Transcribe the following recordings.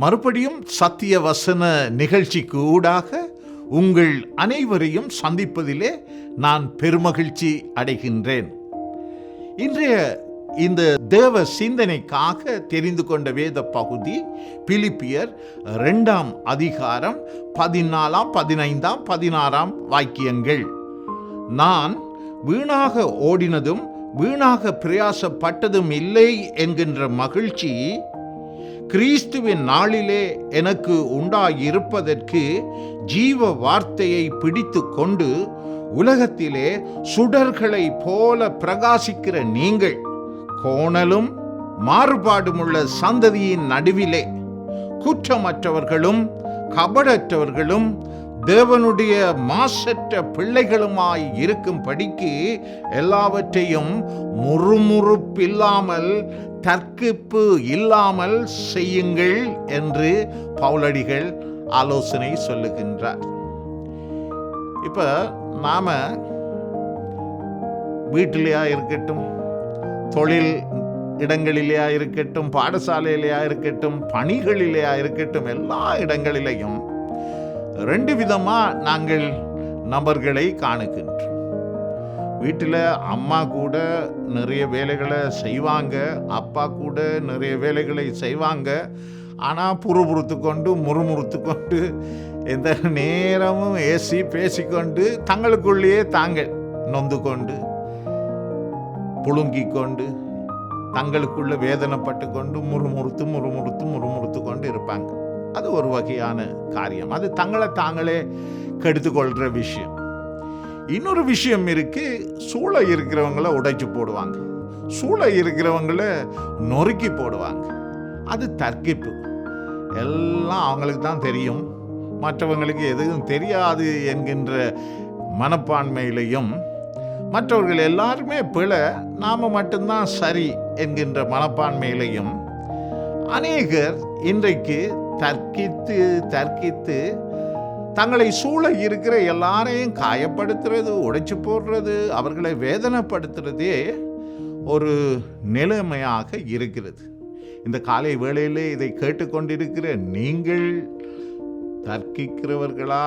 மறுபடியும் சத்திய வசன நிகழ்ச்சிக்கு ஊடாக உங்கள் அனைவரையும் சந்திப்பதிலே நான் பெருமகிழ்ச்சி அடைகின்றேன். இன்றைய இந்த தேவ சிந்தனைக்காக தெரிந்து கொண்ட வேத பகுதி பிலிப்பியர் இரண்டாம் அதிகாரம் பதினாலாம் பதினைந்தாம் பதினாறாம் வாக்கியங்கள். நான் வீணாக ஓடினதும் வீணாக பிரயாசப்பட்டதும் இல்லை என்கின்ற மகிழ்ச்சி கிறிஸ்துவின் நாளிலே எனக்கு உண்டாயிருப்பதற்கு ஜீவ வார்த்தையை பிடித்து கொண்டு உலகத்திலே சுடர்களை போல பிரகாசிக்கிற நீங்கள் கோணலும் மாறுபாடுமுள்ள சந்ததியின் நடுவிலே குற்றமற்றவர்களும் கபடற்றவர்களும் தேவனுடைய மாசற்ற பிள்ளைகளுமாய் இருக்கும்படிக்கு எல்லாவற்றையும் முறுமுறுப்பில்லாமல் தற்கிப்பு இல்லாமல் செய்யுங்கள் என்று பவுலடிகள் ஆலோசனை சொல்லுகின்றார். இப்ப நாம வீட்டிலேயா இருக்கட்டும் தொழில் இடங்களிலேயா இருக்கட்டும் பாடசாலையிலேயா இருக்கட்டும் பணிகளிலேயா இருக்கட்டும் எல்லா இடங்களிலேயும் ரெண்டு விதமாக நாங்கள் நபர்களை காணுகின்றோம். வீட்டில் அம்மா கூட நிறைய வேலைகளை செய்வாங்க அப்பா கூட நிறைய வேலைகளை செய்வாங்க. ஆனால் புறுபுறுத்து கொண்டு முறுமுறுத்து கொண்டு எந்த நேரமும் ஏசி பேசிக்கொண்டு தங்களுக்குள்ளேயே தாங்கள் நொந்து கொண்டு புழுங்கிக் கொண்டு தங்களுக்குள்ள வேதனைப்பட்டு கொண்டு முறுமுறுத்து முறுமுறுத்து முறுமுறுத்து கொண்டு இருப்பாங்க. அது ஒரு வகையான காரியம். அது தங்களை தாங்களே கெடுத்துக்கொள்கிற விஷயம். இன்னொரு விஷயம் இருக்குது சூழ இருக்கிறவங்கள உடைச்சு போடுவாங்க. சூழ இருக்கிறவங்கள நொறுக்கி போடுவாங்க. அது தற்கிப்பு. எல்லாம் அவங்களுக்கு தான் தெரியும். மற்றவங்களுக்கு எதுவும் தெரியாது என்கின்ற மனப்பான்மையிலையும் மற்றவர்கள் எல்லாருமே பிழை நாம் மட்டும்தான் சரி என்கின்ற மனப்பான்மையிலையும் அநேகர் இன்றைக்கு தர்க்கித்து தர்க்கித்து தங்களை சூழ இருக்கிற எல்லாரையும் காயப்படுத்துறது உடைச்சு போடுறது அவர்களை வேதனைப்படுத்துறதே ஒரு நிலைமையாக இருக்கிறது. இந்த காலை வேளையிலே இதை கேட்டுக்கொண்டிருக்கிற நீங்கள் தர்க்கிக்கிறவர்களா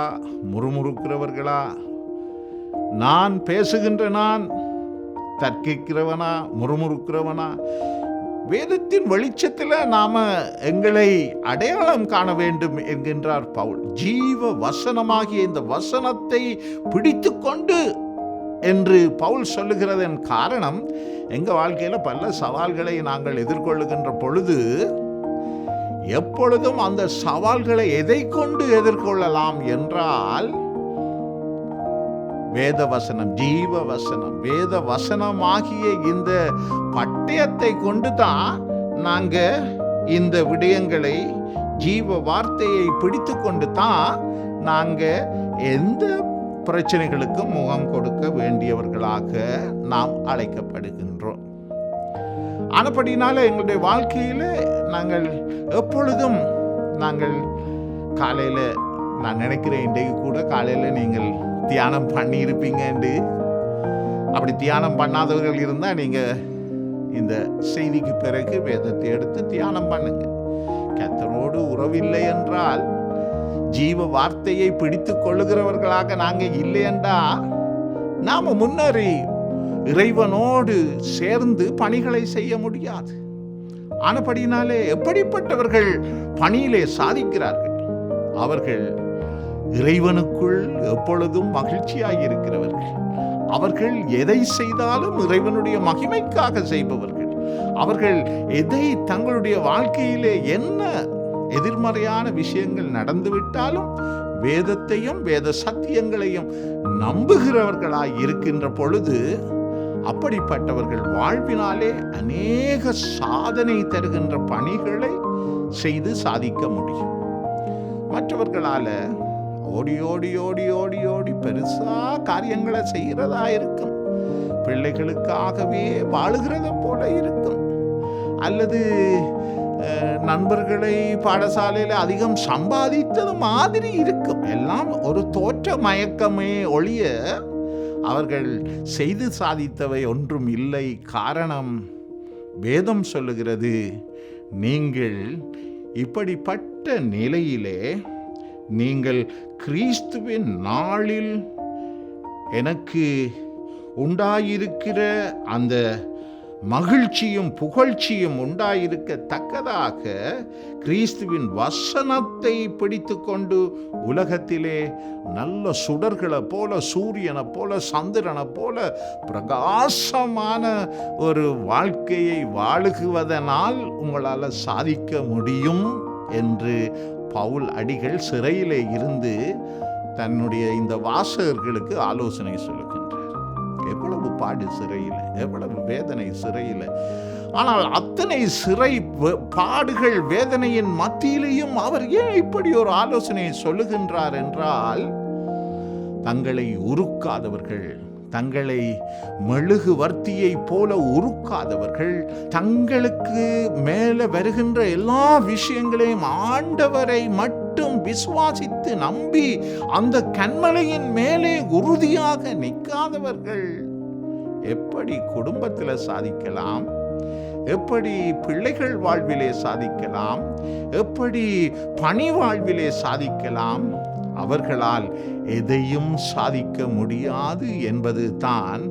முறுமுறுக்கிறவர்களா? நான் பேசுகின்ற நான் தர்க்கிக்கிறவனா முறுமுறுக்கிறவனா? வேதத்தின் வெளிச்சத்தில் நாம எங்களை அடையாளம் காண வேண்டும் என்கின்றார் பவுல். ஜீவ வசனமாகிய இந்த வசனத்தை பிடித்து கொண்டு என்று பவுல் சொல்லுகிறதன் காரணம் எங்கள் வாழ்க்கையில் பல சவால்களை நாங்கள் எதிர்கொள்ளுகின்ற பொழுது எப்பொழுதும் அந்த சவால்களை எதை கொண்டு எதிர்கொள்ளலாம் என்றால் வேத வசனம் ஜீவ வசனம் வேத வசனமாகிய இந்த பட்டயத்தை கொண்டு தான் நாங்கள் இந்த விடயங்களை ஜீவ வார்த்தையை பிடித்து கொண்டு தான் நாங்கள் எந்த பிரச்சனைகளுக்கும் முகம் கொடுக்க வேண்டியவர்களாக நாம் அழைக்கப்படுகின்றோம். ஆனப்படினால எங்களுடைய வாழ்க்கையில் நாங்கள் எப்பொழுதும் நாங்கள் காலையில் நான் நினைக்கிறேன் இன்றைக்கு கூட காலையில் நீங்கள் தியானம் பண்ணியிருப்பீங்கண்டு. அப்படி தியானம் பண்ணாதவர்கள் இருந்தால் நீங்கள் இந்த செய்திக்கு பிறகு வேதத்தை எடுத்து தியானம் பண்ணுங்க. கத்தரோடு உறவில்லை என்றால் ஜீவ வார்த்தையை பிடித்து கொள்ளுகிறவர்களாக நாங்கள் இல்லை நாம் நாம முன்னேறி இறைவனோடு சேர்ந்து பணிகளை செய்ய முடியாது. ஆனபடினாலே எப்படிப்பட்டவர்கள் பணியிலே சாதிக்கிறார்கள்? அவர்கள் இறைவனுக்குள் எப்பொழுதும் மகிழ்ச்சியாக இருக்கிறவர்கள் அவர்கள் எதை செய்தாலும் இறைவனுடைய மகிமைக்காக செய்பவர்கள். அவர்கள் எதை தங்களுடைய வாழ்க்கையிலே என்ன எதிர்மறையான விஷயங்கள் நடந்துவிட்டாலும் வேதத்தையும் வேத சத்தியங்களையும் நம்புகிறவர்களாய் இருக்கின்ற பொழுது அப்படிப்பட்டவர்கள் வாழ்வினாலே அநேக சாதனை தருகின்ற பணிகளை செய்து சாதிக்க முடியும். மற்றவர்களால ஓடி ஓடி ஓடி ஓடி ஓடி பெருசா காரியங்களை செய்கிறதா இருக்கும். பிள்ளைகளுக்காகவே வாழுகிறத போல இருக்கும். அல்லது நண்பர்களை பாடசாலையில் அதிகம் சம்பாதித்தது மாதிரி இருக்கும். எல்லாம் ஒரு தோற்ற மயக்கமே ஒழிய அவர்கள் செய்து சாதித்தவை ஒன்றும் இல்லை. காரணம் வேதம் சொல்லுகிறது நீங்கள் இப்படிப்பட்ட நிலையிலே நீங்கள் கிறிஸ்துவின் நாளில் எனக்கு உண்டாயிருக்கிற அந்த மகிழ்ச்சியும் புகழ்ச்சியும் உண்டாயிருக்கத்தக்கதாக கிறிஸ்துவின் வசனத்தை பிடித்து கொண்டு உலகத்திலே நல்ல சுடர்களை போல சூரியனை போல சந்திரனை போல பிரகாசமான ஒரு வாழ்க்கையை வாழுகுவதனால் உங்களால் சாதிக்க முடியும் என்று பவுல் அடிகள் சிறையிலே இருந்து தன்னுடைய இந்த வாசகர்களுக்கு ஆலோசனை சொல்லுகின்றார். எவ்வளவு பாடு சிறையில் எவ்வளவு வேதனை சிறையில். ஆனால் அத்தனை சிறை பாடுகள் வேதனையின் மத்தியிலேயும் அவர் ஏன் இப்படி ஒரு ஆலோசனையை சொல்லுகின்றார் என்றால் தங்களை உருக்காதவர்கள் தங்களை மெழுகுவர்த்தியைப் போல உருக்காதவர்கள் தங்களுக்கு மேலே வருகின்ற எல்லா விஷயங்களையும் ஆண்டவரை மட்டும் விசுவாசித்து நம்பி அந்த கண்மலையின் மேலே உறுதியாக நிற்காதவர்கள். எப்படி குடும்பத்தில் சாதிக்கலாம்? எப்படி பிள்ளைகள் வாழ்விலே சாதிக்கலாம்? எப்படி பணி வாழ்விலே சாதிக்கலாம்? அவர்களால் எதையும் சாதிக்க முடியாது என்பது தான்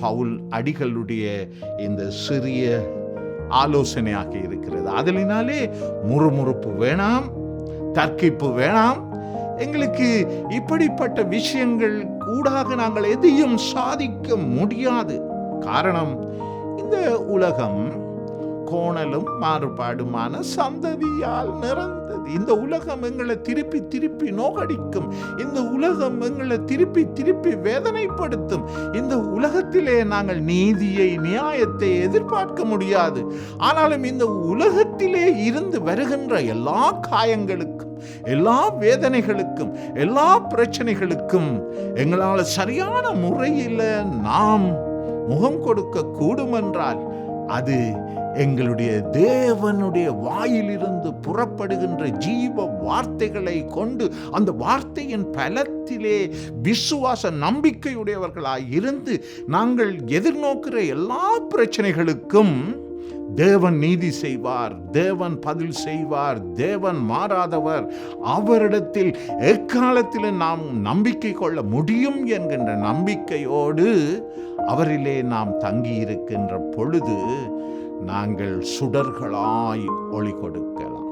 பவுல் அடிகளுடைய இந்த சிறிய ஆலோசனையாக இருக்கிறது. அதனாலே முறுமுறுப்பு வேணாம் தர்க்கிப்பு வேணாம். எங்களுக்கு இப்படிப்பட்ட விஷயங்கள் கூடாக நாங்கள் எதையும் சாதிக்க முடியாது. காரணம் இந்த உலகம் கோணலும் மாறுபாடுமான சந்ததியால் நிறந்தது. இந்த உலகம் எங்களை திருப்பி திருப்பி நோகடிக்கும். இந்த உலகம் எங்களை திருப்பி திருப்பி வேதனைப்படுத்தும். இந்த உலகத்திலே நாங்கள் நீதியை நியாயத்தை எதிர்பார்க்க முடியாது. ஆனாலும் இந்த உலகத்திலே இருந்து வருகின்ற எல்லா காயங்களுக்கும் எல்லா வேதனைகளுக்கும் எல்லா பிரச்சனைகளுக்கும் எங்களால் சரியான முறையில் நாம் முகம் கொடுக்க கூடுமென்றால் அது எங்களுடைய தேவனுடைய வாயிலிருந்து புறப்படுகின்ற ஜீவ வார்த்தைகளை கொண்டு அந்த வார்த்தையின் பலத்திலே விசுவாச நம்பிக்கையுடையவர்களாய் இருந்து நாங்கள் எதிர்நோக்கிற எல்லா பிரச்சனைகளுக்கும் தேவன் நீதி செய்வார் தேவன் பதில் செய்வார் தேவன் மாறாதவர். அவரிடத்தில் எக்காலத்தில் நாம் நம்பிக்கை கொள்ள முடியும் என்கின்ற நம்பிக்கையோடு அவரிலே நாம் தங்கியிருக்கின்ற பொழுது நாங்கள் சுடர்களாய் ஒளி கொடுக்கலாம்.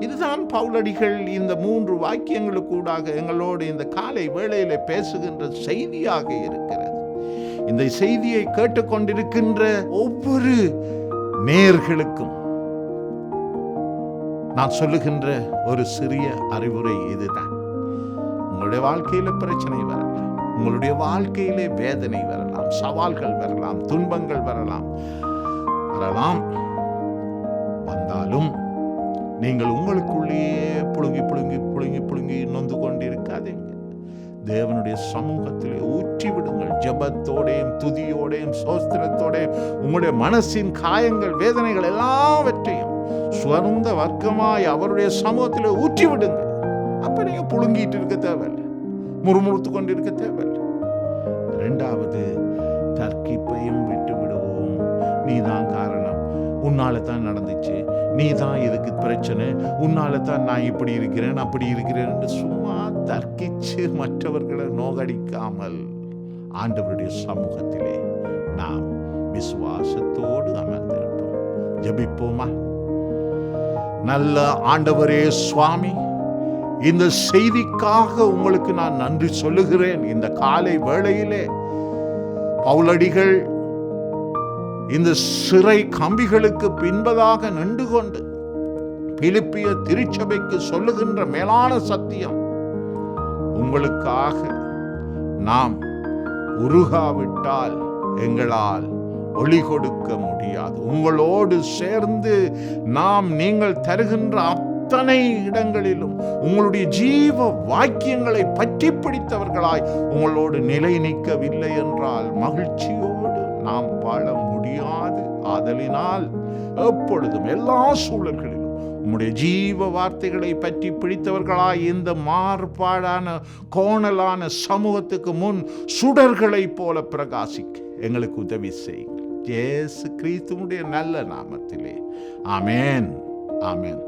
இதுதான் பவுலடிகள் இந்த மூன்று வாக்கியங்களுக்கூடாக எங்களோடு இந்த காலை வேளையிலே பேசுகின்ற செய்தியாக இருக்கிறது. இந்த செய்தியை கேட்டுக்கொண்டிருக்கின்ற ஒவ்வொரு நேர்களுக்கும் நான் சொல்லுகின்ற ஒரு சிறிய அறிவுரை இதுதான். உங்களுடைய வாழ்க்கையில பிரச்சனை வரலாம். உங்களுடைய வாழ்க்கையிலே வேதனை வரலாம். சவால்கள் வரலாம். துன்பங்கள் வரலாம். வரலாம் வந்தாலும் நீங்கள் உங்களுக்குள்ளேயே புழுங்கி புழுங்கி புழுங்கி புழுங்கி நொந்து கொண்டிருக்காதீங்க. தேவனுடைய சமூகத்திலே ஊற்றி விடுங்கள். ஜெபத்தோடையும் துதியோடையும் சோஸ்திரத்தோடையும் உங்களுடைய மனசின் காயங்கள் வேதனைகள் எல்லாவற்றையும் சுவர்ந்த வர்க்கமாய் அவருடைய சமூகத்திலே ஊற்றி விடுங்க. அப்ப நீங்க புழுங்கிட்டு இருக்க தேவையில்லை. முறுமுறுத்து கொண்டிருக்க தேவையில்லை. ரெண்டாவது தர்க்கிப்பையும் விட்டு விடுவோம் நீதான் உன்னால தான் நடந்துச்சு. நீ தான் இதுக்கு பிரச்சனை? உன்னால தான் நான் இப்படி இருக்கிறேன் அப்படி இருக்கிறேன்னு சும்மா தர்க்கிச்சு மற்றவர்களை நோகடிக்காமல் ஆண்டவருடைய சமூகத்திலே நாம் விசுவாசத்தோடு அமர்ந்திருப்போம். ஜபிப்போமா? நல்ல ஆண்டவரே சுவாமி இந்த செய்திக்காக உங்களுக்கு நான் நன்றி சொல்லுகிறேன். இந்த காலை வேளையிலே பவுலடிகள் இந்த சிறை கம்பிகளுக்கு பின்பதாக நின்று கொண்டு பிலிப்பிய திருச்சபைக்கு சொல்லுகின்ற மேலான சத்தியம் உங்களுக்காக நாம் உருகாவிட்டால் எங்களால் ஒளி கொடுக்க முடியாது. உங்களோடு சேர்ந்து நாம் நீங்கள் தருகின்ற அத்தனை இடங்களிலும் உங்களுடைய ஜீவ வாக்கியங்களை பற்றி பிடித்தவர்களாய் உங்களோடு நிலை நிற்கவில்லை என்றால் மகிழ்ச்சியோடு நாம் வாழ முடியாது. ஆதலினால் எப்பொழுதும் எல்லா சூழல்களிலும் உம்முடைய ஜீவ வார்த்தைகளை பற்றி பிடித்தவர்களாய் இந்த மாறுபாடான கோணலான சமூகத்துக்கு முன் சுடர்களைப் போல பிரகாசிக்க எங்களுக்கு உதவி செய்யுங்கள். இயேசு கிறிஸ்துவனுடைய நல்ல நாமத்திலே. ஆமேன். ஆமேன்.